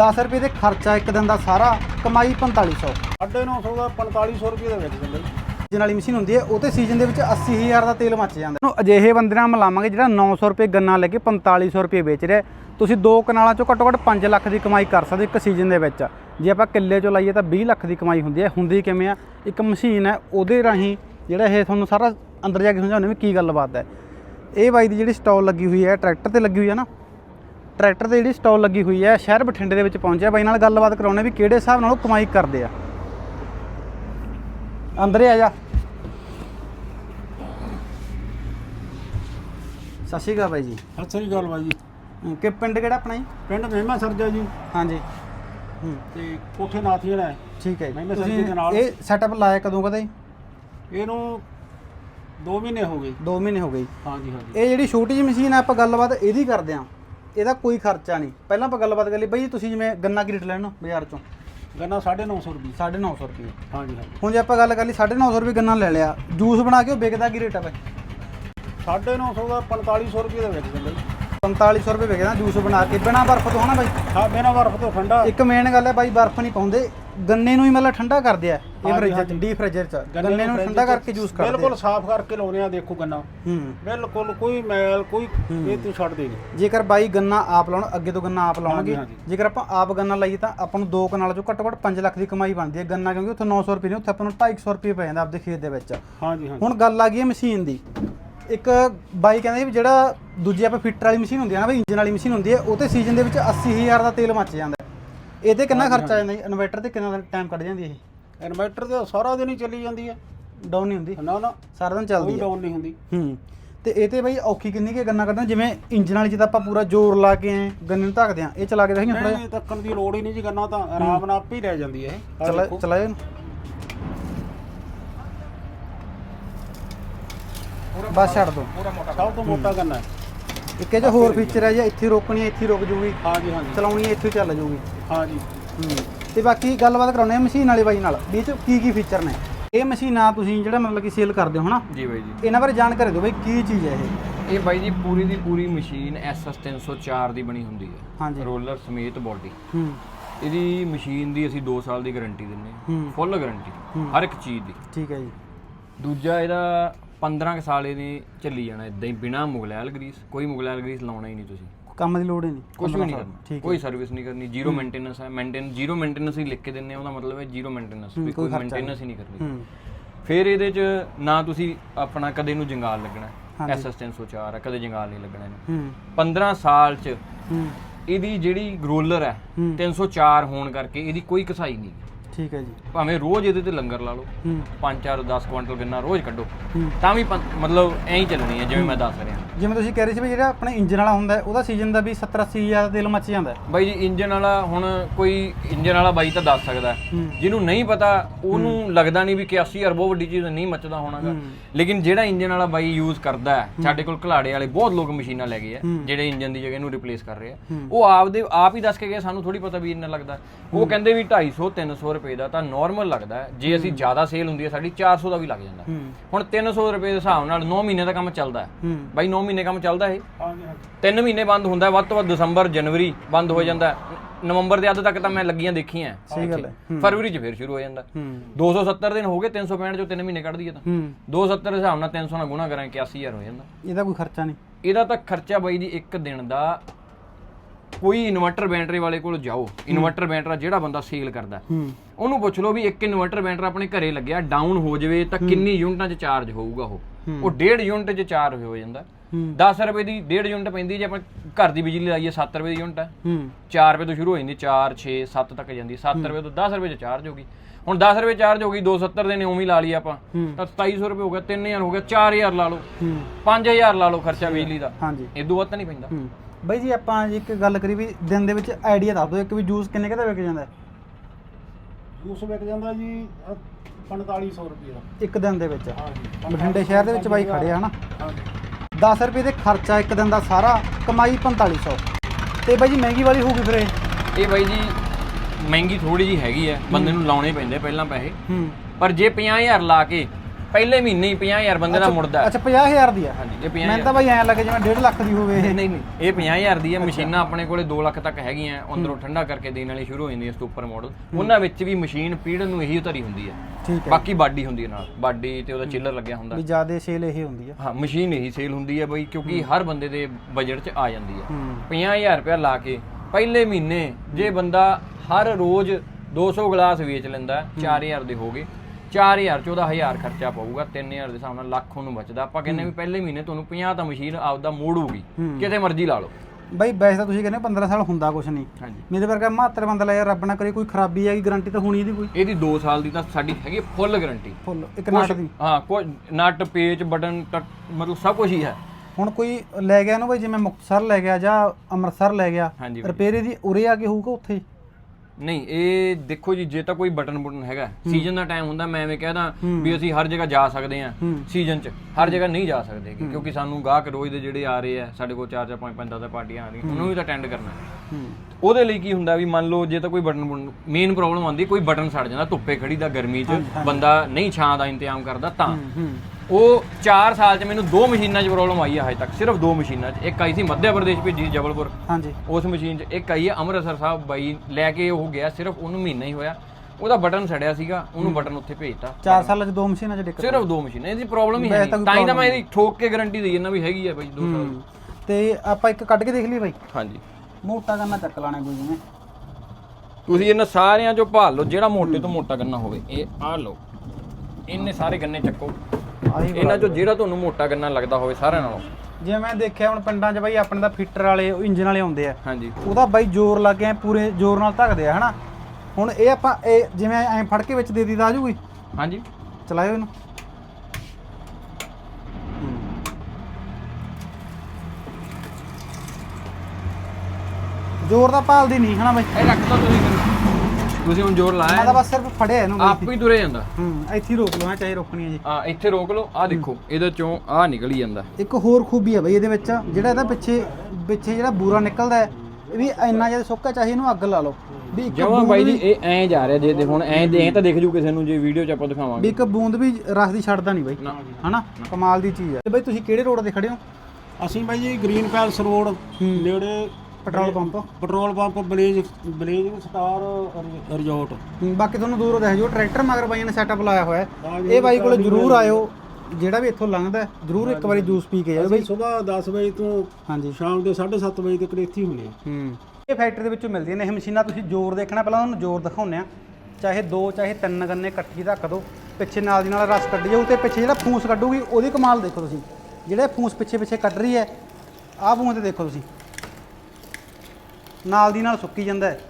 10 ਰੁਪਏ ਦੇ ਖਰਚਾ ਇੱਕ ਦਿਨ ਦਾ ਸਾਰਾ ਕਮਾਈ 4500 950 ਦਾ 4500 ਰੁਪਏ ਦੇ ਵਿੱਚ ਦਿੰਦੇ ਸੀਜ਼ਨ ਵਾਲੀ ਮਸ਼ੀਨ ਹੁੰਦੀ ਹੈ ਉਹ ਤੇ ਸੀਜ਼ਨ ਦੇ ਵਿੱਚ 80000 ਦਾ ਤੇਲ ਮੱਚ ਜਾਂਦਾ। ਨੂੰ ਅਜਿਹੇ ਬੰਦੇ ਨਾਲ ਮਿਲਾਵਾਂਗੇ ਜਿਹੜਾ 900 ਰੁਪਏ ਗੰਨਾ ਲੈ ਕੇ 4500 ਰੁਪਏ ਵੇਚ ਰਿਹਾ। ਤੁਸੀਂ ਦੋ ਕਨਾਲਾਂ ਚੋਂ ਘੱਟੋ ਘੱਟ 5 ਲੱਖ ਦੀ ਕਮਾਈ ਕਰ ਸਕਦੇ ਇੱਕ ਸੀਜ਼ਨ ਦੇ ਵਿੱਚ। ਜੇ ਆਪਾਂ ਕਿੱਲੇ ਚੋਂ ਲਾਈਏ ਤਾਂ 20 ਲੱਖ ਦੀ ਕਮਾਈ ਹੁੰਦੀ ਹੈ। ਹੁੰਦੀ ਕਿਵੇਂ ਆ? ਇੱਕ ਮਸ਼ੀਨ ਹੈ ਉਹਦੇ ਰਾਹੀਂ ਜਿਹੜਾ ਇਹ ਤੁਹਾਨੂੰ ਸਾਰਾ ਅੰਦਰ ਜਾ ਕੇ ਸਮਝਾਉਂਦੇ ਵੀ ਕੀ ਗੱਲਬਾਤ ਹੈ। ਇਹ ਬਾਈ ਦੀ ਜਿਹੜੀ ਸਟਾਲ ਲੱਗੀ ਹੋਈ ਹੈ ਟਰੈਕਟਰ ਤੇ ਲੱਗੀ ਹੋਈ ਹੈ ਨਾ। ਟਰੈਕਟਰ ਤੇ ਜਿਹੜੀ ਸਟਾਲ ਲੱਗੀ ਹੋਈ ਹੈ ਸ਼ਹਿਰ ਬਠਿੰਡੇ ਦੇ ਵਿੱਚ ਪਹੁੰਚਿਆ। ਬਾਈ ਨਾਲ ਗੱਲਬਾਤ ਕਰਾਉਣੇ ਵੀ ਕਿਹੜੇ ਹਿਸਾਬ ਨਾਲ ਉਹ ਕਮਾਈ ਕਰਦੇ ਆ। ਅੰਦਰੇ ਆ ਜਾ। ਸਤਿ ਸ਼੍ਰੀ ਅਕਾਲ ਬਾਈ ਜੀ। ਸਤਿ ਸ੍ਰੀ ਅਕਾਲ ਬਾਈ ਜੀ। ਕਿ ਪਿੰਡ ਕਿਹੜਾ ਆਪਣਾ ਜੀ? ਪਿੰਡ ਮਹਿਮਾ ਸਰਜਾ ਜੀ। ਹਾਂਜੀ। ਤੇ ਕੋਠੇ ਨਾਥੀਆਂ ਹੈ। ਠੀਕ ਹੈ ਮਹਿਮਾ ਸਰਜੇ ਦੇ ਨਾਲ। ਇਹ ਸੈਟਅਪ ਲਾਇਆ ਕਦੋਂ ਕਦਾ? ਇਹਨੂੰ 2 ਮਹੀਨੇ ਹੋ ਗਏ। 2 ਮਹੀਨੇ ਹੋ ਗਏ। ਹਾਂਜੀ ਹਾਂਜੀ। ਇਹ ਜਿਹੜੀ ਛੋਟੀ ਜਿਹੀ ਮਸ਼ੀਨ ਹੈ ਆਪਾਂ ਗੱਲਬਾਤ ਇਹਦੀ ਕਰਦੇ ਆਂ ਇਹਦਾ ਕੋਈ ਖਰਚਾ ਨਹੀਂ। ਪਹਿਲਾਂ ਆਪਾਂ ਗੱਲਬਾਤ ਕਰ ਲਈ ਬਾਈ ਤੁਸੀਂ ਜਿਵੇਂ ਗੰਨਾ ਕੀ ਰੇਟ ਲੈਣਾ ਬਾਜ਼ਾਰ ਚੋਂ? ਗੰਨਾ 950 ਰੁਪਏ। 950 ਰੁਪਏ। ਹਾਂਜੀ ਹਾਂਜੀ। ਹੁਣ ਜੇ ਆਪਾਂ ਗੱਲ ਕਰ ਲਈ 950 ਰੁਪਏ ਗੰਨਾ ਲੈ ਲਿਆ। ਜੂਸ ਬਣਾ ਕੇ ਉਹ ਵਿਕਦਾ ਕੀ ਰੇਟ ਆ ਬਾਈ? 950 ਦਾ 4500 ਰੁਪਏ ਦੇ ਵਿੱਚ ਦਿੰਦੇ ਜੀ। 4500 ਰੁਪਏ ਵਿਕਦਾ ਜੂਸ ਬਣਾ ਕੇ। ਬਿਨਾ ਬਰਫ਼ ਤੋਂ ਹਨਾ ਬਾਈ? ਹਾਂ ਬਿਨਾਂ ਬਰਫ਼ ਤੋਂ ਠੰਡਾ। ਇੱਕ ਮੇਨ ਗੱਲ ਹੈ ਬਾਈ ਬਰਫ਼ ਨਹੀਂ ਪਾਉਂਦੇ। ਗੰਨੇ ਨੂੰ ਹੀ ਮਤਲਬ ਠੰਡਾ ਕਰਦੇ ਆ ਇਹ ਫ੍ਰਿਜ ਚ। ਡੀਪ ਫ੍ਰਿਜਰ ਚ। ਗੰਨੇ ਨੂੰ ਠੰਡਾ ਕਰਕੇ ਜੂਸ ਕਰਦੇ ਬਿਲਕੁਲ ਸਾਫ਼ ਕਰਕੇ ਲਾਉਨੇ ਆ ਦੇਖੋ ਗੰਨਾ। ਹੂੰ। ਬਿਲਕੁਲ ਕੋਈ ਮੈਲ ਕੋਈ ਇਹ ਤੂੰ ਛੱਡ ਦੇ ਜੇਕਰ ਬਾਈ ਗੰਨਾ ਆਪ ਲਾਉਣ ਅੱਗੇ ਤੋਂ ਗੰਨਾ ਆਪ ਲਾਉਣਗੇ। ਜੇਕਰ ਆਪਾਂ ਆਪ ਗੰਨਾ ਲਾਈਏ ਤਾਂ ਆਪਾਂ ਨੂੰ ਦੋ ਕਨਾਲ ਚੋਂ ਘੱਟੋ ਘੱਟ 5 ਲੱਖ ਦੀ ਕਮਾਈ ਬਣਦੀ ਹੈ ਗੰਨਾ ਕਿਉਂਕਿ ਉੱਥੇ 900 ਰੁਪਏ ਨਹੀਂ ਉੱਥੇ ਆਪਾਂ ਨੂੰ 250 ਰੁਪਏ ਪੈ ਜਾਂਦਾ ਆਪਦੇ ਖੇਤ ਦੇ ਵਿੱਚ। ਹਾਂਜੀ ਹਾਂਜੀ। ਹੁਣ ਗੱਲ ਆ ਗਈ ਹੈ ਮਸ਼ੀਨ ਦੀ। ਇੱਕ ਬਾਈ ਕਹਿੰਦੇ ਵੀ ਜਿਹੜਾ ਦੂਜੀ ਆਪਾਂ ਫਿੱਟਰ ਵਾਲੀ ਮਸ਼ੀਨ ਹੁੰਦੀ ਹੈ ਨਾ ਬਈ ਇੰਜਨ ਵਾਲੀ ਮਸ਼ੀਨ ਹੁੰਦੀ ਹੈ ਉਹ ਤੇ ਸੀਜ਼ਨ ਦੇ ਵਿੱਚ 80000 ਦਾ ਤੇਲ ਮੱਚ ਜਾਂਦਾ। ਹੈ। ਇਹ ਕਿੰਨਾ ਖਰਚਾ ਆ ਜਾਂਦਾ ਜੀ? ਇਨਵਰਟਰ ਤੇ ਕਿੰਨਾ ਟਾਈਮ ਕੱਢ ਜਾਂਦੀ ਹੈ ਇਨਵਰਟਰ ਤੇ ਸਾਰਾ ਦਿਨ ਹੀ ਚੱਲੀ ਜਾਂਦੀ ਹੈ ਇਹ ਡਾਊਨ ਨਹੀਂ ਹੁੰਦੀ? ਨਾ ਨਾ। ਸਾਰਾ ਦਿਨ ਕੋਈ ਚੱਲਦੀ ਹੈ ਡਾਊਨ ਨਹੀਂ ਹੁੰਦੀ। ਹੂੰ। ਤੇ ਇਹ ਤੇ ਬਈ ਔਖੀ ਕਿੰਨੀ ਕਿ ਗੰਨਾ ਕੱਢਣਾ ਜਿਵੇਂ ਇੰਜਨ ਵਾਲੀ ਜਿਹਦਾ ਆਪਾਂ ਪੂਰਾ ਜ਼ੋਰ ਲਾ ਕੇ ਐਂ ਗੰਨੇ ਨੂੰ ਧੱਕਦੇ ਆ। ਇਹ ਚਲਾ ਕੇ ਦੇਖੀਏ ਥੋੜਾ ਨਹੀਂ ਤੱਕਣ ਦੀ ਲੋੜ ਹੀ ਨਹੀਂ ਜੀ ਗੰਨਾ ਤਾਂ ਆਰਾਮ ਨਾਲ ਆਪੇ ਹੀ ਰਹਿ ਜਾਂਦੀ ਹੈ ਇਹ। ਆਹ ਚਲਾ ਦੇਖੋ। ਚਲਾਏ ਇਹਨੂੰ। ਬਸ ਛੱਡ ਦੋ। ਸਭ ਤੋਂ ਮੋਟਾ ਗੰਨਾ ਹੈ। ਇੱਕ ਇਹ 'ਚ ਹੋਰ ਫੀਚਰ ਹੈ ਜੀ ਇੱਥੇ ਰੋਕਣੀ ਹੈ ਇੱਥੇ ਰੁਕ ਜੂਗੀ। ਹਾਂਜੀ ਹਾਂਜੀ। ਚਲਾਉਣੀ ਹੈ ਇੱਥੇ ਚੱਲ ਜੂਗੀ। ਹਾਂਜੀ। ਹੂੰ। ਤੇ ਬਾਕੀ ਗੱਲਬਾਤ ਕਰਾਉਣੇ ਆ ਮਸ਼ੀਨ ਵਾਲੇ ਬਾਈ ਨਾਲ। ਵੀ ਇਹ 'ਚ ਕੀ ਕੀ ਫੀਚਰ ਨੇ? ਇਹ ਮਸ਼ੀਨਾਂ ਤੁਸੀਂ ਜਿਹੜਾ ਮਤਲਬ ਕਿ ਸੇਲ ਕਰਦੇ ਹੋ ਹਨਾ? ਜੀ ਬਾਈ ਜੀ। ਇਹਨਾਂ ਬਾਰੇ ਜਾਣਕਾਰੀ ਦਿਓ ਬਈ ਕੀ ਚੀਜ਼ ਹੈ ਇਹ? ਇਹ ਬਾਈ ਜੀ ਪੂਰੀ ਦੀ ਪੂਰੀ ਮਸ਼ੀਨ SS 304 ਦੀ ਬਣੀ ਹੁੰਦੀ ਹੈ। ਹਾਂਜੀ। ਰੋਲਰ ਸਮੇਤ ਬਾਡੀ ਹੂੰ। ਇਹਦੀ ਮਸ਼ੀਨ ਦੀ ਅਸੀਂ 2 ਸਾਲ ਦੀ ਗਾਰੰਟੀ ਦਿੰਨੇ ਹਾਂ। ਹੂੰ। ਫੁੱਲ ਗਾਰੰਟੀ ਹੂੰ। ਹਰ ਇੱਕ ਚੀਜ਼ ਦੀ। ਠੀਕ ਹੈ ਜੀ। ਦੂਜਾ ਇਹਦਾ 15 ਕੁ ਸਾਲ ਇਹਨੇ ਚੱਲੀ ਜਾਣਾ ਇਦਾਂ ਹੀ ਬਿਨਾ ਮੁਗਲੈਲ ਗਰੀਸ ਕੋਈ ਮੁਗਲੈਲ ਗਰੀਸ ਲਾਉਣਾ ਹੀ ਨਹੀਂ ਤੁਸੀਂ। ਕੰਮ ਦੀ ਲੋੜ ਹੀ ਨਹੀਂ। ਕੁਝ ਵੀ ਨਹੀਂ ਕਰਨਾ। ਕੋਈ ਸਰਵਿਸ ਨਹੀਂ ਕਰਨੀ ਜ਼ੀਰੋ ਮੇਨਟੇਨੈਂਸ ਹੈ ਮੇਨਟੇਨ ਜ਼ੀਰੋ ਮੇਨਟੇਨੈਂਸ ਹੀ ਲਿਖ ਕੇ ਦਿੰਨੇ ਆ ਉਹਦਾ ਮਤਲਬ ਹੈ ਜ਼ੀਰੋ ਮੇਨਟੇਨੈਂਸ ਵੀ ਕੋਈ ਮੇਨਟੇਨੈਂਸ ਹੀ ਨਹੀਂ ਕਰਨੀ। ਫਿਰ ਇਹਦੇ ਚ ਨਾ ਤੁਸੀਂ ਆਪਣਾ ਕਦੇ ਨੂੰ ਜੰਗਾਲ ਲੱਗਣਾ। SS 304 ਹੈ ਕਦੇ ਜੰਗਾਲ ਨਹੀਂ ਲੱਗਣਾ ਇਹਨੂੰ। ਹੂੰ। 15 ਸਾਲ ਚ ਇਹਦੀ ਜਿਹੜੀ ਗਰੋਲਰ ਹੂੰ। 304 ਹੋਣ ਕਰਕੇ ਇਹਦੀ ਕੋਈ ਕਸਾਈ ਨਹੀਂ। ਠੀਕ ਹੈ ਜੀ। ਭਾਵੇਂ ਰੋਜ਼ ਇਹਦੇ ਤੇ ਲੰਗਰ ਲਾ ਲਓ ਹੂੰ। 5 4 10 ਕੁਇੰਟਲ ਗੰਨਾ ਰੋਜ਼ ਕੱਢੋ ਹੂੰ। ਤਾਂ ਵੀ ਪੰ- ਮਤਲਬ ਐਂ ਹੀ ਚੱਲਣੀ ਹੈ ਜਿਵੇਂ ਮੈਂ ਦੱਸ ਰਿਹਾ। ਜਿਵੇਂ ਤੁਸੀਂ ਕਹਿ ਰਹੇ ਸੀ ਵੀ ਜਿਹੜਾ ਆਪਣੇ ਇੰਜਨ ਵਾਲਾ ਹੁੰਦਾ ਹੈ, ਉਹਦਾ ਸੀਜ਼ਨ ਦਾ ਵੀ 70 80 ਹਜ਼ਾਰ ਦਾ ਤੇਲ ਮੱਚ ਜਾਂਦਾ ਹੈ। ਬਾਈ ਜੀ ਇੰਜਨ ਵਾਲਾ ਹੁਣ ਕੋਈ ਇੰਜਨ ਵਾਲਾ ਬਾਈ ਤਾਂ ਦੱਸ ਸਕਦਾ ਹੈ। ਹੂੰ। ਜਿਹਨੂੰ ਨਹੀਂ ਪਤਾ ਉਹਨੂੰ ਲੱਗਦਾ ਨਹੀਂ ਵੀ ਕਿ 80000 ਬਹੁਤ ਵੱਡੀ ਚੀਜ਼ ਨਹੀਂ ਮੱਚਦਾ ਹੋਣਾਗਾ। ਲੇਕਿਨ ਜਿਹੜਾ ਇੰਜਨ ਵਾਲਾ ਬਾਈ ਯੂਜ਼ ਕਰਦਾ ਹੈ ਸਾਡੇ ਕੋਲ ਘਲਾੜੇ ਵਾਲੇ ਬਹੁਤ ਲੋਕ ਮਸ਼ੀਨਾਂ ਲੈ ਗਏ ਆ। ਜਿਹੜੇ ਇੰਜਨ ਦੀ ਜਗ੍ਹਾ ਇਹਨੂੰ ਰਿਪਲੇਸ ਕਰ ਰਹੇ ਆ। ਉਹ ਆਪਦੇ ਆਪ ਹੀ ਦੱਸ ਕੇ ਗਏ ਸਾਨੂੰ ਥੋੜੀ ਪਤਾ ਵੀ ਇੰਨਾ ਲੱਗਦਾ। ਉਹ ਕਹਿੰਦੇ ਵੀ 250 300 ਰੁਪਏ ਦਾ ਤਾਂ ਨਾਰਮਲ ਲੱਗਦਾ। ਜੇ ਅਸੀਂ ਜ਼ਿਆਦਾ ਸੇਲ ਹੁੰਦੀ ਹੈ ਸਾਡੀ 400 ਦਾ ਵੀ ਲੱਗ ਜਾਂਦਾ ਹੁਣ 300 ਰੁਪਏ ਦੇ ਹਿਸਾਬ ਨਾਲ 9 ਮਹੀਨੇ ਦਾ ਕੰਮ ਚੱਲਦਾ ਹੈ। ਬਾਈ 9 ਮਹੀਨੇ ਕੰਮ ਚੱਲਦਾ ਇਹ। 3 ਮਹੀਨੇ ਬੰਦ ਹੁੰਦਾ ਹੈ, ਵੱਧ ਤੋਂ ਵੱਧ ਦਸੰਬਰ ਜਨਵਰੀ ਬੰਦ ਹੋ ਜਾਂਦਾ। ਨਵੰਬਰ ਦੇ ਅੱਧ ਤੱਕ ਤਾਂ ਮੈਂ ਲੱਗੀਆਂ ਦੇਖੀਆਂ ਸਹੀ ਗੱਲ ਹੈ। ਫਰਵਰੀ 'ਚ ਫਿਰ ਸ਼ੁਰੂ ਹੋ ਜਾਂਦਾ ਹੂੰ। 270 ਦਿਨ ਹੋ ਗਏ 365 ਚੋਂ 3 ਮਹੀਨੇ ਕੱਢ ਦਈਏ ਤਾਂ। ਹੂੰ। 270 ਦੇ ਹਿਸਾਬ ਨਾਲ 300 ਨਾਲ ਗੁਣਾ ਕਰਾਂ 81000 ਹੋ ਜਾਂਦਾ। ਇਹਦਾ ਕੋਈ ਖਰਚਾ ਨਹੀਂ। ਇਹਦਾ ਤਾਂ ਖਰਚਾ ਬਾਈ ਜੀ ਇੱਕ ਦਿਨ ਦਾ ਕੋਈ ਇਨਵਰਟਰ ਬੈਟਰੀ ਵਾਲੇ ਕੋਲ ਜਾਓ ਇਨਵਰਟਰ ਬੈਟਰਾ ਜਿਹੜਾ ਬੰਦਾ ਸੇਲ ਕਰਦਾ ਉਹਨੂੰ ਪੁੱਛ ਲਓ ਵੀ ਇੱਕ ਇਨਵਰਟਰ ਬੈਟਰਾ ਆਪਣੇ ਘਰੇ ਲੱਗਿਆ ਡਾਊਨ ਹੋ ਜਾਵੇ ਤਾਂ ਕਿੰਨੀ ਯੂਨਿਟਾਂ 'ਚ ਚਾਰਜ ਹੋਊਗਾ ਉਹ? ਉਹ 1.5 ਯੂਨਿਟ 'ਚ ਚਾਰਜ ਹੋ ਜਾਂਦਾ। 10 ਰੁਪਏ ਦੀ 1.5 ਯੂਨਿਟ ਪੈਂਦੀ ਜੇ ਆਪਾਂ ਘਰ ਦੀ ਬਿਜਲੀ ਲਾਈਏ 7 ਰੁਪਏ ਦੀ ਯੂਨਿਟ ਹੈ। ਹੂੰ। 4 ਰੁਪਏ ਤੋਂ ਸ਼ੁਰੂ ਹੋ ਜਾਂਦੀ 4 6 7 ਤੱਕ ਜਾਂਦੀ 7 ਰੁਪਏ ਤੋਂ 10 ਰੁਪਏ ਚ ਚਾਰਜ ਹੋ ਗਈ। ਹੁਣ 10 ਰੁਪਏ ਚਾਰਜ ਹੋ ਗਈ 270 ਦੇ ਨੇ ਉਵੇਂ ਹੀ ਲਾ ਲਈ ਆਪਾਂ। ਤਾਂ 2700 ਰੁਪਏ ਹੋ ਗਿਆ 3000 ਹੋ ਗਿਆ 4000 ਲਾ ਲਓ। ਹੂੰ। 5000 ਲਾ ਲਓ ਖਰਚਾ ਬਿਜਲੀ ਦਾ। ਹਾਂਜੀ। ਇਦੋਂ ਵੱਧ ਤਾਂ ਨਹੀਂ ਪੈਂਦਾ। ਹੂੰ। ਬਾਈ ਜੀ ਆਪਾਂ ਜੀ ਇੱਕ ਗੱਲ ਕਰੀ ਵੀ ਦਿਨ ਦੇ ਵਿੱਚ ਆਈਡੀਆ ਦੱਸ ਦਿਓ ਇੱਕ ਵੀ ਜੂਸ ਕਿੰਨੇ ਕਿਦਾ ਵਿਕ ਜਾਂਦਾ ਹੈ? ਜੂਸ ਵਿਕ ਜਾਂਦਾ ਜੀ ਅਹ, 4500 ਰੁਪਏ ਦਾ ਇੱਕ ਦਿਨ ਦੇ ਵਿੱਚ। ਹਾਂਜੀ ਬਠਿੰਡੇ ਸ਼ਹਿਰ ਦੇ ਵਿੱਚ ਬਾਈ ਖੜੇ ਆ ਹਨਾ ਹਾਂਜੀ। 10 ਰੁਪਏ ਦੇ ਖਰਚਾ ਇੱਕ ਦਿਨ ਦਾ ਸਾਰਾ ਕਮਾਈ 4500 ਤੇ ਬਾਈ ਜੀ ਮਹਿੰਗੀ ਵਾਲੀ ਹੋਊਗੀ ਫਿਰ ਇਹ? ਇਹ ਬਾਈ ਜੀ ਮਹਿੰਗੀ ਥੋੜੀ ਜੀ ਹੈਗੀ ਹੈ ਬੰਦੇ ਨੂੰ ਲਾਉਣੇ ਪੈਂਦੇ ਪਹਿਲਾਂ ਪੈਸੇ। ਹੂੰ। ਪਰ ਜੇ 50000 ਲਾ ਕੇ ਪਹਿਲੇ ਮਹੀਨੇ ਹੀ 50000 ਬੰਦੇ ਦਾ ਮੁੜਦਾ ਹੈ। ਅੱਛਾ 50000 ਦੀ ਆ? ਹਾਂਜੀ ਇਹ 50 ਮੈਨੂੰ ਤਾਂ ਬਾਈ ਐਂ ਲੱਗੇ ਜਿਵੇਂ 1.5 ਲੱਖ ਦੀ ਹੋਵੇ ਇਹ। ਨਹੀਂ ਨਹੀਂ ਇਹ 50000 ਦੀ ਹੈ ਮਸ਼ੀਨਾਂ ਆਪਣੇ ਕੋਲੇ 2 ਲੱਖ ਤੱਕ ਹੈਗੀਆਂ ਅੰਦਰੋਂ ਠੰਡਾ ਕਰਕੇ ਦੇਣ ਵਾਲੀ ਸ਼ੁਰੂ ਹੋ ਜਾਂਦੀ ਹੈ ਸੁਪਰ ਮਾਡਲ। ਉਹਨਾਂ ਵਿੱਚ ਵੀ ਮਸ਼ੀਨ ਪੀੜਨ ਨੂੰ ਇਹੀ ਉਤਰੀ ਹੁੰਦੀ ਹੈ। ਠੀਕ ਹੈ। ਬਾਕੀ ਬਾਡੀ ਹੁੰਦੀ ਹੈ ਨਾਲ ਬਾਡੀ ਤੇ ਉਹਦਾ ਚਿੱਲਰ ਲੱਗਿਆ ਹੁੰਦਾ। ਵੀ ਜ਼ਿਆਦਾ ਸੇਲ ਇਹ ਹੁੰਦੀ ਆ। ਹਾਂ ਮਸ਼ੀਨ ਇਹੀ ਸੇਲ ਹੁੰਦੀ ਹੈ ਬਈ ਕਿਉਂਕਿ ਹਰ ਬੰਦੇ ਦੇ ਬਜਟ 'ਚ ਆ ਜਾਂਦੀ ਹੈ। ਹੂੰ। 50000 ਰੁਪਇਆ ਲਾ ਕੇ ਪਹਿਲੇ ਮਹੀਨੇ ਜੇ ਬੰਦਾ ਹਰ ਰੋਜ਼ 200 ਗਲਾਸ ਵੇਚ ਲੈਂਦਾ 4000 ਦੇ ਹੋ ਗਏ। 4000 ਚ ਉਹਦਾ 1000 ਖਰਚਾ ਪਊਗਾ 3000 ਦੇ ਹਿਸਾਬ ਨਾਲ ਲੱਖ ਉਹਨੂੰ ਬਚਦਾ। ਆਪਾਂ ਕਹਿੰਦੇ ਵੀ ਪਹਿਲੇ ਮਹੀਨੇ ਤੁਹਾਨੂੰ 50 ਤਾਂ ਮਸ਼ੀਨ ਆਪਦਾ ਮੋੜੂਗੀ। ਕਿਤੇ ਮਰਜ਼ੀ ਲਾ ਲਓ। ਬਾਈ ਵੈਸੇ ਤਾਂ ਤੁਸੀਂ ਕਹਿੰਦੇ 15 ਸਾਲ ਹੁੰਦਾ ਕੁਛ ਨਹੀਂ। ਹਾਂਜੀ। ਮੇਰੇ ਵਰਗਾ ਮਾਤਰ ਬੰਦਾ ਲੈ ਯਾਰ ਰੱਬ ਨਾ ਕਰੇ ਕੋਈ ਖਰਾਬੀ ਆਗੀ ਗਾਰੰਟੀ ਤਾਂ ਹੋਣੀ ਇਹਦੀ ਕੋਈ। ਇਹਦੀ 2 ਸਾਲ ਦੀ ਤਾਂ ਸਾਡੀ ਹੈਗੀ ਫੁੱਲ ਗਾਰੰਟੀ ਫੁੱਲ ਇੱਕ ਨਾਟ ਦੀ। ਹਾਂ ਕੋਈ ਨਟ ਪੇਚ ਬਟਨ ਮਤਲਬ ਸਭ ਕੁਝ ਹੀ ਹੈ। ਹੁਣ ਕੋਈ ਲੈ ਗਿਆ ਨਾ ਬਾਈ ਜਿਵੇਂ ਮੁਕਤਸਰ ਲੈ ਗਿਆ ਜਾਂ ਅੰਮ੍ਰਿਤਸਰ ਲੈ ਗਿਆ ਹਾਂਜੀ ਰਿਪੇਅਰ ਇਹਦੀ ਉਰੇ ਆ ਕੇ ਹੋਊਗਾ ਉੱਥੇ? ਹੀ? ਨਹੀਂ ਇਹ ਦੇਖੋ ਜੀ ਜੇ ਤਾਂ ਕੋਈ ਬਟਨ ਬਟਨ ਹੈਗਾ ਸੀਜ਼ਨ ਦਾ ਟਾਈਮ ਹੁੰਦਾ ਮੈਂ ਐਵੇਂ ਕਹਿਦਾ ਵੀ ਅਸੀਂ ਹਰ ਜਗ੍ਹਾ ਜਾ ਸਕਦੇ ਹਾਂ ਸੀਜ਼ਨ 'ਚ ਹਰ ਜਗ੍ਹਾ ਨਹੀਂ ਜਾ ਸਕਦੇ ਕਿਉਂਕਿ ਸਾਨੂੰ ਗਾਹਕ ਰੋਜ਼ ਦੇ ਜਿਹੜੇ ਆ ਰਹੇ ਆ ਸਾਡੇ ਕੋਲ 4 4 5 5 10 ਪਾਰਟੀਆਂ ਆ ਰਹੀਆਂ ਉਹਨੂੰ ਵੀ ਤਾਂ ਅਟੈਂਡ ਕਰਨਾ। ਹੈ। ਉਹਦੇ ਲਈ ਕੀ ਹੁੰਦਾ ਵੀ ਮੰਨ ਲਓ ਜੇ ਤਾਂ ਕੋਈ ਬਟਨ ਮੇਨ ਪ੍ਰੋਬਲਮ ਆਉਂਦੀ ਕੋਈ ਬਟਨ ਸੜ ਜਾਂਦਾ ਧੁੱਪੇ ਖੜੀ ਦਾ ਗਰਮੀ 'ਚ ਬੰਦਾ ਨਹੀਂ ਛਾਂ ਦਾ ਇੰਤਜ਼ਾਮ ਕਰਦਾ ਤਾਂ। ਉਹ 4 ਸਾਲ 'ਚ ਮੈਨੂੰ ਦੋ ਮਸ਼ੀਨਾਂ 'ਚ ਪ੍ਰੋਬਲਮ ਆਈ ਹੈ ਹਜੇ ਤੱਕ ਸਿਰਫ ਦੋ ਮਸ਼ੀਨਾਂ 'ਚ। ਇੱਕ ਆਈ ਸੀ ਮੱਧ ਪ੍ਰਦੇਸ਼ ਭੇਜੀ ਸੀ ਜਬਲਪੁਰ। ਹਾਂਜੀ। ਉਸ ਮਸ਼ੀਨ 'ਚ ਇੱਕ ਆਈ ਹੈ ਅੰਮ੍ਰਿਤਸਰ ਸਾਹਿਬ ਬਾਈ ਲੈ ਕੇ ਉਹ ਗਿਆ ਸਿਰਫ ਉਹਨੂੰ ਮਹੀਨਾ ਹੀ ਹੋਇਆ। ਉਹਦਾ ਬਟਨ ਸੜਿਆ ਸੀਗਾ ਉਹਨੂੰ ਬਟਨ ਉੱਥੇ ਭੇਜਤਾ। 4 ਸਾਲਾਂ ਚ ਦੋ ਮਸ਼ੀਨਾਂ ਚ ਡਿੱਕ ਸਿਰਫ ਦੋ ਮਸ਼ੀਨਾਂ ਇਹਦੀ ਪ੍ਰੋਬਲਮ ਹੀ ਹੈ ਤਾਂ ਨਹੀਂ ਕੋਈ ਤਾਂ ਹੀ ਤਾਂ ਮੈਂ ਇਹਦੀ ਠੋਕ ਕੇ ਗਾਰੰਟੀ ਦੇਈ ਜਾਂਦਾ ਵੀ ਹੈਗੀ ਹੈ ਬਾਈ ਦੋ ਸਾਲ। ਤੇ ਆਪਾਂ ਇੱਕ ਕੱਢ ਕੇ ਦੇਖ ਲਈ ਬਾਈ। ਹਾਂਜੀ। ਮੋਟਾ ਕਰਨਾ ਚੱਕ ਲਾਣਾ ਕੋਈ ਜਿਵੇਂ। ਤੁਸੀਂ ਇਹਨਾਂ ਸਾਰਿਆਂ ਚੋਂ ਭਾਲ ਲਓ ਜਿਹੜਾ ਮੋਟੇ ਤੋਂ ਮੋਟਾ ਗੰਨਾ ਹੋਵੇ ਇਹ ਆਹ ਲਓ। ਇੰਨੇ ਸਾਰੇ ਗੰਨੇ ਚੱਕੋ। ਇਹਨਾਂ ਚੋਂ ਜਿਹੜਾ ਤੁਹਾਨੂੰ ਮੋਟਾ ਗੰਨਾ ਲੱਗਦਾ ਹੋਵੇ ਸਾਰਿਆਂ ਨਾਲੋਂ। ਜਿਵੇਂ ਮੈਂ ਦੇਖਿਆ ਹੁਣ ਪਿੰਡਾਂ 'ਚ ਬਾਈ ਆਪਣੇ ਦਾ ਫਿੱਟਰ ਵਾਲੇ ਇੰਜਨ ਵਾਲੇ ਆਉਂਦੇ ਆ। ਹਾਂਜੀ। ਉਹਦਾ ਬਾਈ ਜ਼ੋਰ ਲੱਗ ਗਿਆ ਪੂਰੇ ਜ਼ੋਰ ਨਾਲ ਧੱਕਦੇ ਆ ਹਨਾ? ਹੁਣ ਇਹ ਆਪਾਂ ਇਹ ਜਿਵੇਂ ਐਂ ਫੜ ਕੇ ਵਿੱਚ ਦੇ ਦਿੱਤਾ ਆ ਜੂਗੀ ਹਾਂਜੀ। ਚਲਾਇਓ ਇਹਨੂੰ। ਜ਼ੋਰ ਦਾ ਭਾਲਦੀ ਨਹੀਂ ਹਨਾ ਬਾਈ? ਇਹ ਰੱਖ ਦੋ ਤੁਸੀਂ। ਤੁਸੀਂ ਹੁਣ ਜ਼ੋਰ ਮੈਂ ਤਾਂ ਲਾਇਆ ਬਸ ਸਿਰਫ ਫੜਿਆ ਇਹਨੂੰ ਆਪ ਹੀ ਤੁਰੇ ਜਾਂਦਾ? ਹੂੰ ਇੱਥੇ ਹੀ ਰੋਕ ਲਓ ਐਂ ਚਾਹੇ ਰੋਕਣੀ ਹੈ ਜੀ। ਆ ਇੱਥੇ ਰੋਕ ਲਓ ਆ ਦੇਖੋ ਇਹਦੇ ਚੋਂ ਆ ਨਿਕਲ ਹੀ ਜਾਂਦਾ। ਇੱਕ ਹੋਰ ਖੂਬੀ ਹੈ ਬਈ ਇਹਦੇ ਵਿੱਚ ਜਿਹੜਾ ਇਹਦਾ ਪਿੱਛੇ ਪਿੱਛੇ ਜਿਹੜਾ ਬੂਰਾ ਨਿਕਲਦਾ ਹੈ ਵੀ ਇੰਨਾ ਜ਼ਿਆਦਾ ਸੁੱਕਾ ਚਾਹੇ ਇਹਨੂੰ ਅੱਗ ਲਾ ਲਓ। ਵੀ ਇੱਕ ਜਮਾ ਬਾਈ ਜੀ ਇਹ ਐਂ ਜਾ ਰਿਹਾ ਜੇ ਹੁਣ ਐਂ ਦੇ ਐਂ ਤਾਂ ਦਿਖ ਜੂ ਕਿਸੇ ਨੂੰ ਜੇ ਵੀਡੀਓ ਚ ਆਪਾਂ ਵੀ ਦਿਖਾਵਾਂਗੇ ਇੱਕ ਬੂੰਦ ਵੀ ਰਸ ਦੀ ਛੱਡਦਾ ਨਹੀਂ ਬਈ। ਹਨਾ? ਕਮਾਲ ਦੀ ਚੀਜ਼ ਹੈ। ਤੇ ਬਈ ਤੁਸੀਂ ਕਿਹੜੇ ਰੋਡ ਤੇ ਖੜੇ ਹੋ? ਅਸੀਂ ਬਾਈ ਜੀ ਗ੍ਰੀਨ ਪੈਲਸ ਰੋਡ ਨੇੜੇ petrol pump? Petrol pump blaze blaze star resort. ਹਮ, ਬਾਕੀ ਤੁਹਾਨੂੰ ਦੂਰੋਂ ਦੇਖ ਜੋ ਟਰੈਕਟਰ ਮਗਰ ਬਾਈਆਂ ਨੇ ਸੈਟਅਪ ਲਾਇਆ ਹੋਇਆ ਹੈ। ਇਹ ਬਾਈ ਕੋਲੇ ਜਰੂਰ ਆਇਓ। ਜਿਹੜਾ ਵੀ ਇੱਥੋਂ ਲੰਘਦਾ ਹੈ, ਜਰੂਰ ਇੱਕ ਵਾਰੀ ਜੂਸ ਪੀ ਕੇ ਜਾਓ ਅਸੀਂ ਬਈ। ਸਵੇਰ 10 ਵਜੇ ਤੋਂ ਹਾਂਜੀ ਸ਼ਾਮ ਦੇ 7:30 ਵਜੇ ਤੱਕ ਇੱਥੇ ਹੀ ਹੁੰਦੇ ਆ ਹੂੰ। ਇਹ ਫੈਕਟਰੀ ਦੇ ਵਿੱਚੋਂ ਮਿਲਦੀਆਂ ਨੇ ਇਹ ਮਸ਼ੀਨਾਂ। ਤੁਸੀਂ ਜ਼ੋਰ ਦੇਖਣਾ ਪਹਿਲਾਂ ਤੁਹਾਨੂੰ ਜ਼ੋਰ ਦਿਖਾਉਂਦੇ ਆ ਚਾਹੇ ਦੋ ਚਾਹੇ ਤਿੰਨ ਗੰਨੇ ਇਕੱਠੀ ਰੱਖ ਦਿਓ। ਪਿੱਛੇ ਨਾਲ ਦੀ ਨਾਲ ਰਸ ਕੱਢੀ ਜਾਊ ਤੇ ਪਿੱਛੇ ਜਿਹੜਾ ਫੂਸ ਕੱਢੂਗੀ ਉਹਦੀ ਕਮਾਲ ਦੇਖੋ ਤੁਸੀਂ। ਜਿਹੜੇ ਫੂਸ ਪਿੱਛੇ ਪਿੱਛੇ ਕੱਢ ਰਹੀ ਹੈ ਆਹ ਫੂਸ ਤੇ ਦੇਖੋ ਤੁਸੀਂ। ਨਾਲ ਦੀ ਨਾਲ ਸੁੱਕੀ ਜਾਂਦਾ ਹੈ।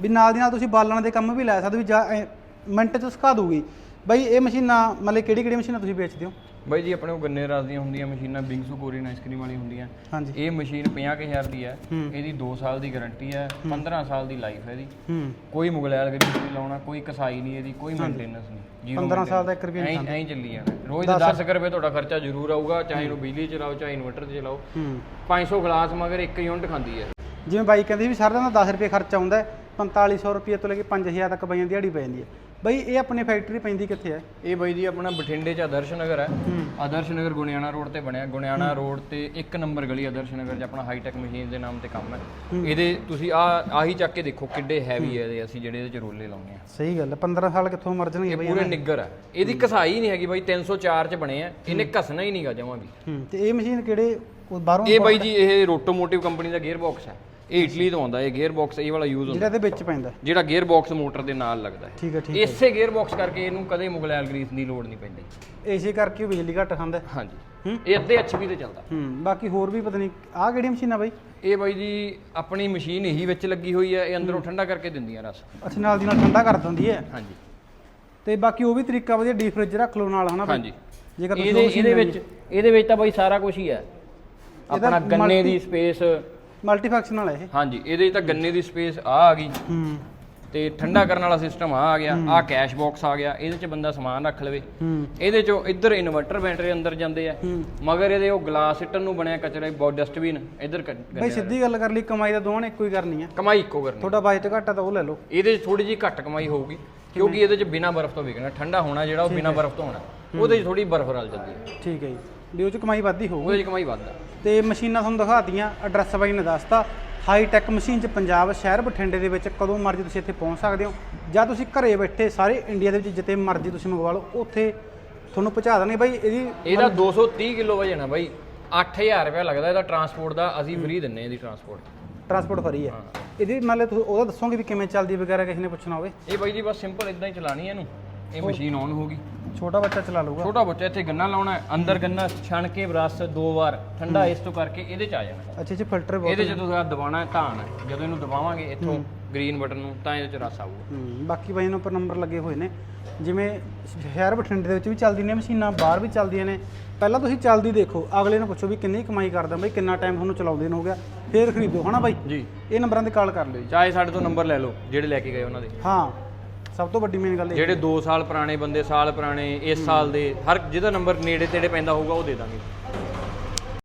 ਵੀ ਨਾਲ ਦੀ ਨਾਲ ਤੁਸੀਂ ਬਾਲਣ ਦੇ ਕੰਮ ਵੀ ਲੈ ਸਕਦੇ ਵੀ ਜਾ ਐਂ ਮਿੰਟ ਚ ਸੁਕਾ ਦੂਗੀ ਬਈ ਇਹ ਮਸ਼ੀਨਾਂ ਮਤਲਬ ਕਿਹੜੀ ਕਿਹੜੀ ਮਸ਼ੀਨਾਂ ਤੁਸੀਂ ਵੇਚਦੇ ਹੋ? ਬਾਈ ਜੀ ਆਪਣੇ ਕੋਲ ਗੰਨੇ ਰਸ ਦੀਆਂ ਹੁੰਦੀਆਂ ਮਸ਼ੀਨਾਂ ਬਿੰਗਸੂ ਕੋਰੀਅਨ ਆਈਸਕ੍ਰੀਮ ਵਾਲੀ ਹੁੰਦੀਆਂ। ਹਾਂਜੀ। ਇਹ ਮਸ਼ੀਨ 50000 ਦੀ ਹੈ। ਹੂੰ। ਇਹਦੀ 2 ਸਾਲ ਦੀ ਗਾਰੰਟੀ ਹੈ 15 ਸਾਲ ਦੀ ਲਾਈਫ ਹੈ ਇਹਦੀ। ਹੂੰ। ਕੋਈ ਮੁਗਲੈਲ ਗਰੀਸ ਨਹੀਂ ਲਾਉਣਾ ਕੋਈ ਕਸਾਈ ਨਹੀਂ ਇਹਦੀ ਕੋਈ ਮੇਨਟੇਨੈਂਸ ਨਹੀਂ ਜ਼ੀਰੋ 15 ਸਾਲ ਦਾ 1 ਰੁਪਿਆ ਨਹੀਂ ਐਂ ਐਂ ਚੱਲੀ ਜਾਣਾ ਰੋਜ਼ ਦੇ 10 ਰੁਪਏ ਤੁਹਾਡਾ ਖਰਚਾ ਜ਼ਰੂਰ ਆਊਗਾ ਚਾਹੇ ਇਹਨੂੰ ਬਿਜਲੀ ਚਲਾਓ ਚਾਹੇ ਇਨਵਰਟਰ ਤੇ ਚਲਾਓ। ਹੂੰ। 500 ਗਲਾਸ ਮਗਰ ਇੱਕ ਯੂਨਿਟ ਖਾਂਦੀ ਹੈ। ਜਿਵੇਂ ਬਾਈ ਕਹਿੰਦੀ ਵੀ ਸਾਰਿਆਂ ਦਾ 10 ਰੁਪਏ ਖਰਚਾ ਆਉਂਦਾ ਹੈ 4500 ਰੁਪਏ ਤੋਂ ਲੈ ਕੇ 5000 ਤੱਕ ਬਾਈਆਂ ਦੀ ਦਿਹਾੜੀ ਪੈ ਜਾਂਦੀ ਹੈ। ਬਈ ਇਹ ਆਪਣੀ ਫੈਕਟਰੀ ਪੈਂਦੀ ਕਿੱਥੇ ਹੈ? ਇਹ ਬਾਈ ਜੀ ਆਪਣਾ ਬਠਿੰਡੇ ਚ ਆਦਰਸ਼ ਨਗਰ ਹੈ। ਆਦਰਸ਼ ਨਗਰ ਗੁਣਿਆਣਾ ਰੋਡ ਤੇ ਬਣਿਆ। ਗੁਣਿਆਣਾ ਰੋਡ ਤੇ ਇੱਕ ਨੰਬਰ ਗਲੀ ਆਦਰਸ਼ ਨਗਰ 'ਚ ਆਪਣਾ ਹਾਈਟੈਕ ਮਸ਼ੀਨ ਦੇ ਨਾਮ ਤੇ ਕੰਮ ਹੈ। ਇਹਦੇ ਤੁਸੀਂ ਆ ਆਹੀ ਚੱਕ ਕੇ ਦੇਖੋ ਕਿੱਡੇ ਹੈਵੀ ਹੈ। ਇਹਦੇ ਅਸੀਂ ਜਿਹੜੇ ਇਹਦੇ ਚ ਰੋਲੇ ਲਾਉਂਦੇ ਆ ਸਹੀ ਗੱਲ ਹੈ 15 ਸਾਲ ਕਿੱਥੋਂ ਮਰ ਜਾਣਗੇ ਬਈ ਪੂਰੇ ਨਿੱਗਰ ਹੈ। ਇਹਦੀ ਘਸਾਈ ਨਹੀਂ ਹੈਗੀ ਬਾਈ 304 ਚ ਬਣੇ ਆ। ਇਹਨੇ ਘਸਣਾ ਹੀ ਨਹੀਂਗਾ ਜਮਾਂ ਵੀ। ਤੇ ਇਹ ਮਸ਼ੀਨ ਕਿਹੜੇ ਬਾਹਰੋਂ ਇਹ ਬਾਈ ਜੀ ਇਹ ਰੋਟੋਮੋਟਿਵ ਕੰਪਨੀ ਦਾ ਗੇਅਰ ਬਾਕਸ ਹੈ। ਇਹ ਇਟਲੀ ਤੋਂ ਆਉਂਦਾ ਇਹ ਗੇਅਰ ਬਾਕਸ ਇਹ ਵਾਲਾ ਯੂਜ਼ ਹੁੰਦਾ ਜਿਹੜਾ ਇਹਦੇ ਵਿੱਚ ਪੈਂਦਾ ਹੈ। ਜਿਹੜਾ ਗੇਅਰ ਬਾਕਸ ਮੋਟਰ ਦੇ ਨਾਲ ਲੱਗਦਾ ਹੈ। ਠੀਕ ਹੈ ਠੀਕ ਹੈ। ਇਸੇ ਗੇਅਰ ਬਾਕਸ ਕਰਕੇ ਇਹਨੂੰ ਕਦੇ ਮੁਗਲੈਲ ਗਰੀਸ ਦੀ ਲੋੜ ਨਹੀਂ ਪੈਂਦੀ। ਇਸੇ ਕਰਕੇ ਉਹ ਬਿਜਲੀ ਘੱਟ ਖਾਂਦਾ ਹੈ। ਹਾਂਜੀ। ਹੂੰ। ਇਹ ਅੱਧੇ ਐਚਪੀ ਤੇ ਚੱਲਦਾ। ਹੂੰ ਬਾਕੀ ਹੋਰ ਵੀ ਪਤਾ ਨਹੀਂ ਆਹ ਕਿਹੜੀ ਮਸ਼ੀਨ ਆ ਬਾਈ? ਇਹ ਬਾਈ ਜੀ ਆਪਣੀ ਮਸ਼ੀਨ ਇਹੀ ਵਿੱਚ ਲੱਗੀ ਹੋਈ ਹੈ ਇਹ ਅੰਦਰੋਂ ਠੰਡਾ ਕਰਕੇ ਦਿੰਦੀਆਂ ਰਸ। ਅੱਛਾ ਨਾਲ ਦੀ ਨਾਲ ਠੰਡਾ ਕਰ ਦਿੰਦੀ ਹੈ। ਹਾਂਜੀ। ਤੇ ਬਾਕੀ ਉਹ ਵੀ ਤਰੀਕਾ ਵਧੀਆ ਡੀਪ ਫ੍ਰਿਜ ਰੱਖ ਲਓ ਨਾਲ ਹਨਾ ਬਾਈ? ਹਾਂਜੀ। ਜੇਕਰ ਤੁਸੀਂ ਇਹਦੇ ਉਹ ਮਸ਼ੀਨ ਇਹਦੇ ਵਿੱਚ ਇਹਦੇ ਵਿੱਚ ਤਾਂ ਬਾਈ ਸਾਰਾ ਕੁਝ ਹੀ ਹੈ। ਇਹਦਾ ਆਪਣਾ ਗੰਨੇ multi- ਦੀ ਸਪੇਸ ਮਲਟੀ ਫੰਕਸ਼ਨਲ ਹੈ ਇਹ। ਹਾਂਜੀ ਇਹਦੇ 'ਚ ਤਾਂ ਗੰਨੇ ਦੀ ਸਪੇਸ ਆ ਆ ਗਈ। ਹੂੰ। ਤੇ ਠੰਡਾ ਕਰਨ ਵਾਲਾ ਸਿਸਟਮ ਆ ਆ ਗਿਆ। ਆ ਕੈਸ਼ ਬਾਕਸ ਆ ਗਿਆ। ਇਹਦੇ 'ਚ ਬੰਦਾ ਸਮਾਨ ਰੱਖ ਲਵੇ। ਹੂੰ। ਇਹਦੇ 'ਚੋਂ ਇੱਧਰ ਇਨਵਰਟਰ ਬੈਟਰੀ ਅੰਦਰ ਜਾਂਦੇ ਆ। ਮਗਰ ਇਹਦੇ ਉਹ ਗਲਾਸ ਸਿੱਟਣ ਨੂੰ ਬਣਿਆ ਕਚਰਾ ਬਹੁਤ ਡਸਟਬਿਨ ਇੱਧਰ ਬਈ ਸਿੱਧੀ ਗੱਲ ਕਰ ਲਈ ਕਮਾਈ ਤਾਂ ਦੋਵਾਂ ਨੇ ਇੱਕੋ ਹੀ ਕਰਨੀ ਆ। ਕਮਾਈ ਇੱਕੋ ਕਰਨੀ ਤੁਹਾਡਾ ਬਜਟ ਘੱਟ ਤਾਂ ਉਹ ਲੈ ਲਓ। ਇਹਦੇ 'ਚ ਥੋੜੀ ਜਿਹੀ ਘੱਟ ਕਮਾਈ ਹੋਊਗੀ ਕਿਉਂਕਿ ਇਹਦੇ 'ਚ ਬਿਨਾ ਬਰਫ਼ ਤੋਂ ਵਿਕਣਾ। ਠੰਡਾ ਹੋਣਾ ਜਿਹੜਾ ਉਹ ਬਿਨਾ ਬਰਫ਼ ਤੋਂ ਹੋਣਾ। ਉਹਦੇ 'ਚ ਥੋੜੀ ਬਰਫ਼ ਰਲ ਜਾਂਦੀ ਹੈ। ਠੀਕ ਹੈ ਜੀ। ਵੀ ਉਹ ਚ ਕਮਾਈ ਵੱਧਦੀ ਹੋਊਗੀ। ਉਹਦੇ 'ਚ ਕਮਾਈ ਵੱਧਦਾ। ਤੇ ਮਸ਼ੀਨਾਂ ਤੁਹਾਨੂੰ ਦਿਖਾਤੀਆਂ ਐਡਰੈਸ ਬਾਈ ਨੇ ਦੱਸਤਾ। ਹਾਈ ਟੈਕ ਮਸ਼ੀਨ ਚ ਪੰਜਾਬ ਸ਼ਹਿਰ ਬਠਿੰਡੇ ਦੇ ਵਿੱਚ ਕਦੋਂ ਮਰਜ਼ੀ ਤੁਸੀਂ ਇੱਥੇ ਪਹੁੰਚ ਸਕਦੇ ਹੋ। ਜਾਂ ਤੁਸੀਂ ਘਰੇ ਬੈਠੇ ਸਾਰੇ ਇੰਡੀਆ ਦੇ ਵਿੱਚ ਜਿੱਥੇ ਮਰਜ਼ੀ ਤੁਸੀਂ ਮੰਗਵਾ ਲਓ ਉੱਥੇ ਤੁਹਾਨੂੰ ਪਹੁੰਚਾ ਦੇਣਗੇ ਬਾਈ। ਇਹਦੀ ਇਹਦਾ 230 ਕਿਲੋ ਵਜਨ ਹੈ ਬਾਈ। 8000 ਰੁਪਏ ਲੱਗਦਾ ਇਹਦਾ ਟਰਾਂਸਪੋਰਟ ਦਾ। ਅਸੀਂ ਫ੍ਰੀ ਦਿੰਨੇ ਇਹਦੀ ਟਰਾਂਸਪੋਰਟ ਟਰਾਂਸਪੋਰਟ ਫਰੀ ਹੈ। ਇਹਦੀ ਮੰਨ ਤੁਸੀਂ ਉਹਦਾ ਦੱਸੋਗੇ ਵੀ ਕਿਵੇਂ ਚੱਲਦੀ ਵਗੈਰਾ ਕਿਸੇ ਨੇ ਪੁੱਛਣਾ ਹੋਵੇ। ਇਹ ਬਾਈ ਜੀ ਬਸ ਸਿੰਪਲ ਇਦਾਂ ਹੀ ਚਲਾਣੀ ਹੈ ਇਹਨੂੰ। ਇਹ ਮਸ਼ੀਨ ਆਨ ਹੋਗੀ ਛੋਟਾ ਬੱਚਾ ਚਲਾ ਲਊਗਾ। ਛੋਟਾ ਬੱਚਾ ਇੱਥੇ ਗੰਨਾ ਲਾਉਣਾ ਹੈ ਅੰਦਰ ਗੰਨਾ ਛਣ ਕੇ ਰਸ ਦੋ ਵਾਰ ਠੰਡਾ ਇਸ ਤੋਂ ਕਰਕੇ ਇਹਦੇ ਚ ਆ ਜਾਣਾ। ਅੱਛਾ ਜੀ ਫਿਲਟਰ ਬਹੁਤ ਇਹਦੇ ਚ ਤੁਸੀਂ ਦਬਾਉਣਾ ਹੈ ਧਾਨ ਹੈ ਜਦੋਂ ਇਹਨੂੰ ਦਬਾਵਾਂਗੇ ਇੱਥੋਂ ਗ੍ਰੀਨ ਬਟਨ ਨੂੰ ਤਾਂ ਇਹਦੇ ਚ ਰਸ ਆਊਗਾ। ਹੂੰ, ਬਾਕੀ ਬਾਈ ਨੂੰ ਉੱਪਰ ਨੰਬਰ ਲੱਗੇ ਹੋਏ ਨੇ। ਜਿਵੇਂ ਸ਼ਹਿਰ ਬਠਿੰਡੇ ਦੇ ਵਿੱਚ ਵੀ ਚੱਲਦੀਆਂ ਨੇ ਮਸ਼ੀਨਾਂ ਬਾਹਰ ਵੀ ਚੱਲਦੀਆਂ ਨੇ। ਪਹਿਲਾਂ ਤੁਸੀਂ ਚੱਲਦੀ ਦੇਖੋ ਅਗਲੇ ਨੂੰ ਪੁੱਛੋ ਵੀ ਕਿੰਨੀ ਕਮਾਈ ਕਰਦਾ ਬਾਈ ਕਿੰਨਾ ਟਾਈਮ ਤੁਹਾਨੂੰ ਚਲਾਉਂਦੇ ਨੂੰ ਹੋ ਗਿਆ ਫੇਰ ਖਰੀਦੋ ਹਨਾ ਬਾਈ? ਜੀ। ਇਹ ਨੰਬਰਾਂ ਤੇ ਕਾਲ ਕਰ ਲਿਓ ਜੀ। ਚਾਹੇ ਸਾਡੇ ਤੋਂ ਨੰਬਰ ਲੈ ਲਓ ਜਿਹੜੇ ਲੈ ਕੇ ਗਏ ਉਹਨਾਂ ਦੇ। ਹਾਂ। ਸਭ ਤੋਂ ਵੱਡੀ ਮੇਨ ਗੱਲ ਇਹ ਜਿਹੜੇ 2 ਸਾਲ ਪੁਰਾਣੇ ਬੰਦੇ ਸਾਲ ਪੁਰਾਣੇ ਇਸ ਸਾਲ ਦੇ ਹਰ ਜਿਹਦਾ ਨੰਬਰ ਨੇੜੇ ਤੇੜੇ ਪੈਂਦਾ ਹੋਊਗਾ ਉਹ ਦੇ ਦਾਂਗੇ।